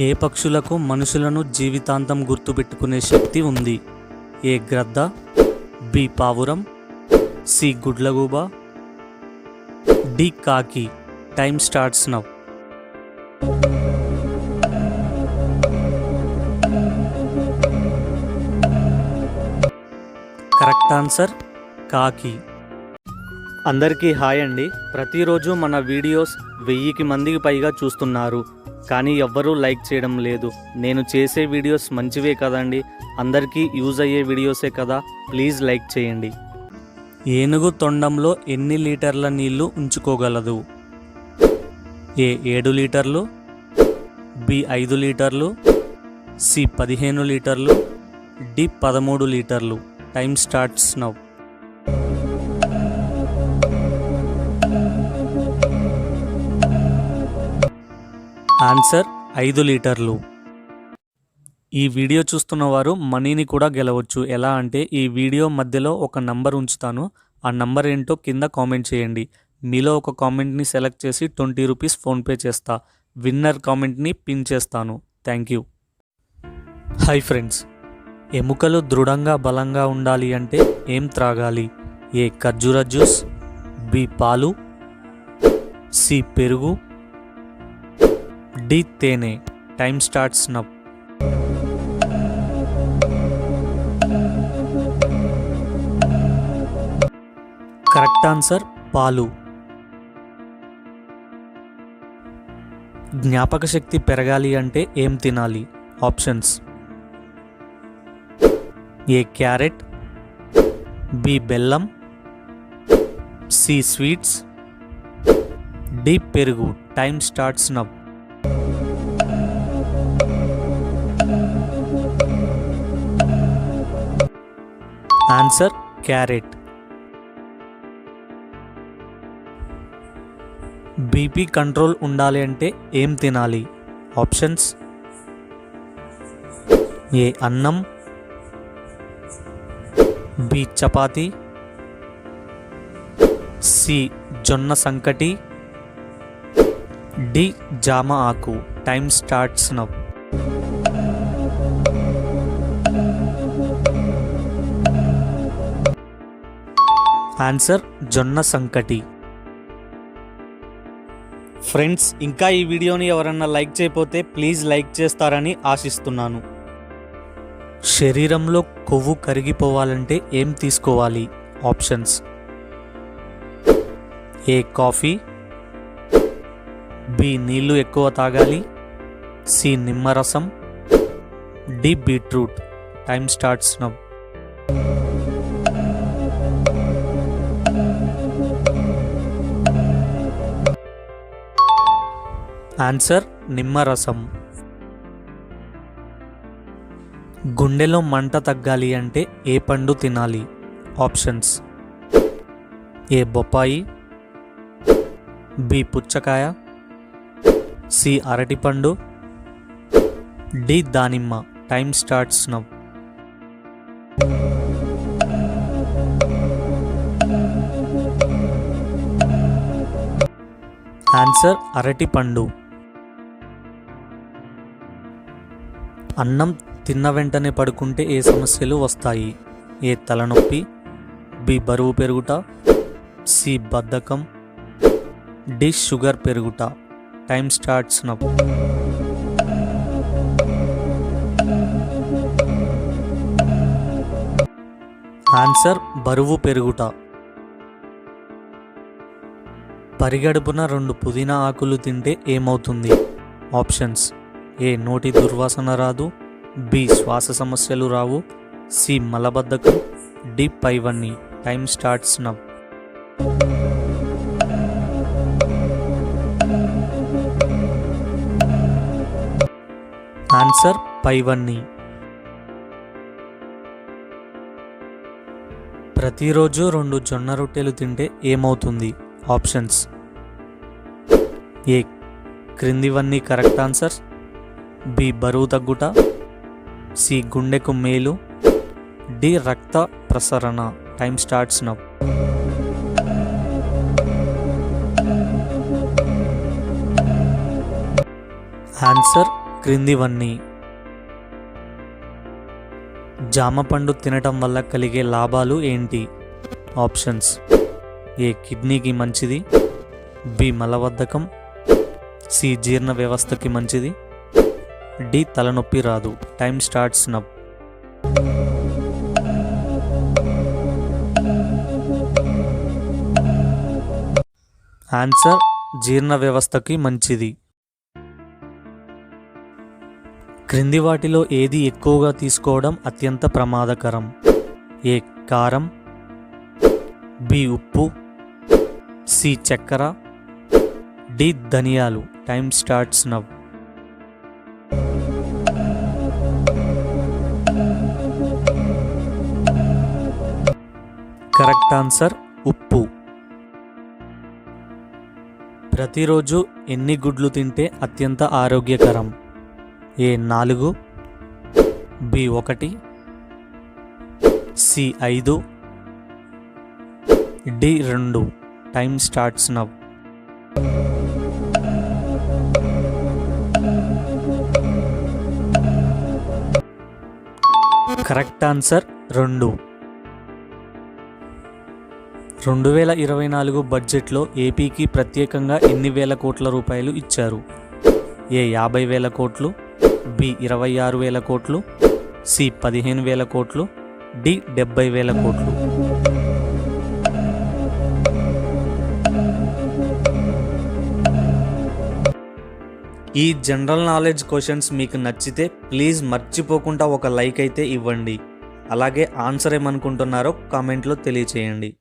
ఏ పక్షులకు మనుషులను జీవితాంతం గుర్తుపెట్టుకునే శక్తి ఉంది? ఏ గ్రద్ద? బి పావురం? సి గుడ్లగూబ? డి కాకి. Time starts now correct answer కాకి. అందరికీ హాయ్ అండి. ప్రతిరోజు మన వీడియోస్ వెయ్యికి మందికి పైగా చూస్తున్నారు. కానీ ఎవ్వరూ లైక్ చేయడం లేదు. నేను చేసే వీడియోస్ మంచివే కదండి. అందరికీ యూజ్ అయ్యే వీడియోసే కదా. ప్లీజ్ లైక్ చేయండి. ఏనుగు తొండంలో ఎన్ని లీటర్ల నీళ్ళు ఉంచుకోగలదు? ఏ ఏడు లీటర్లు? బి ఐదు లీటర్లు? సి పదిహేను లీటర్లు? డి పదమూడు లీటర్లు. టైం స్టార్ట్స్ నవ్ ఆన్సర్ ఐదు లీటర్లు. ఈ వీడియో చూస్తున్న వారు మనీని కూడా గెలవచ్చు. ఎలా అంటే ఈ వీడియో మధ్యలో ఒక నంబర్ ఉంచుతాను. ఆ నంబర్ ఏంటో కింద కామెంట్ చేయండి. మీలో ఒక కామెంట్ని సెలెక్ట్ చేసి ట్వంటీ రూపీస్ ఫోన్పే చేస్తా. విన్నర్ కామెంట్ని పిన్ చేస్తాను. Thank you. Hi friends. ఎముకలు దృఢంగా బలంగా ఉండాలి అంటే ఏం త్రాగాలి? ఏ ఖర్జూర జ్యూస్ బి పాలు సి పెరుగు డి తేనె time starts now correct answer పాలు. జ్ఞాపక శక్తి పెరగాలి అంటే ఏం తినాలి? ఆప్షన్స్. ఏ క్యారెట్ బి బెల్లం సి స్వీట్స్ డి పెరుగు. Time starts now answer carrot. BP control ఉండాలి అంటే ఏం తినాలి? ఆప్షన్స్. ఏ అన్నం. బి చపాతి. సి జొన్న సంకటి. డి జామ ఆకు. టైం స్టార్ట్స్ నవ్ ఆన్సర్ జొన్న సంకటి. ఫ్రెండ్స్ ఇంకా ఈ వీడియోని ఎవరన్నా లైక్ చేయకపోతే ప్లీజ్ లైక్ చేస్తారని ఆశిస్తున్నాను. శరీరంలో కొవ్వు కరిగిపోవాలంటే ఏం తీసుకోవాలి? ఆప్షన్స్. ఏ కాఫీ. బి నీళ్ళు ఎక్కువ తాగాలి. సి నిమ్మరసం D beetroot. Time starts now. Answer నిమ్మరసం. గుండెలో మంట తగ్గాలి అంటే ఏ పండు తినాలి? ఆప్షన్స్. ఏ బొప్పాయి? బి పుచ్చకాయ. సి అరటిపండు. డి దానిమ్మ. టైం స్టార్ట్స్ నవ్ ఆన్సర్ అరటిపండు. అన్నం తిన్న వెంటనే పడుకుంటే ఏ సమస్యలు వస్తాయి? ఏ తలనొప్పి? బి బరువు పెరుగుట. సి బద్ధకం. డి షుగర్ పెరుగుట. టైం స్టార్ట్స్ నవ్ ఆన్సర్ బరువు పెరుగుట. పరిగడుపున రెండు పుదీనా ఆకులు తింటే ఏమవుతుంది? ఆప్షన్స్. ఏ నోటి దుర్వాసన రాదు. బి శ్వాస సమస్యలు రావు. సి మలబద్ధకం. డి పైవన్నీ. టైం స్టార్ట్స్ నవ్ ఆన్సర్ పైవన్నీ. ప్రతిరోజు రెండు జొన్న రొట్టెలు తింటే ఏమవుతుంది? ఆప్షన్స్. ఏ. క్రిందివన్నీ కరెక్ట్ ఆన్సర్స్ బి బరువు తగ్గుట సి గుండెకు మేలు డి రక్త ప్రసరణ. టైం స్టార్ట్స్ నవ్ ఆన్సర్ క్రిందివన్నీ. జామ పండు తినటం వల్ల కలిగే లాభాలు ఏంటి? ఆప్షన్స్. ఏ కిడ్నీకి మంచిది? బి మలబద్ధకం. సి జీర్ణ వ్యవస్థకి మంచిది. డి తలనొప్పి రాదు. Time starts now. ఆన్సర్ జీర్ణ వ్యవస్థకి మంచిది. క్రింది వాటిలో ఏది ఎక్కువగా తీసుకోవడం అత్యంత ప్రమాదకరం? ఏ. కారం. బి. ఉప్పు. సి. చక్కెర. డి. ధనియాలు. Time starts now. Correct answer ఉప్పు. ప్రతిరోజు ఎన్ని గుడ్లు తింటే అత్యంత ఆరోగ్యకరం? ఏ నాలుగు బి ఒకటి సి ఐదు డి రెండు. Time starts now correct answer రెండు. రెండు వేల ఇరవై నాలుగు బడ్జెట్లో ఏపీకి ప్రత్యేకంగా ఎన్ని వేల కోట్ల రూపాయలు ఇచ్చారు? ఏ యాభై వేల కోట్లు బి ఇరవై ఆరు వేల కోట్లు సి పదిహేను వేల కోట్లు డి డెబ్బై వేల కోట్లు. ఈ జనరల్ నాలెడ్జ్ క్వశ్చన్స్ మీకు నచ్చితే ప్లీజ్ మర్చిపోకుండా ఒక లైక్ అయితే ఇవ్వండి. అలాగే ఆన్సర్ ఏమనుకుంటున్నారో కామెంట్లో తెలియచేయండి.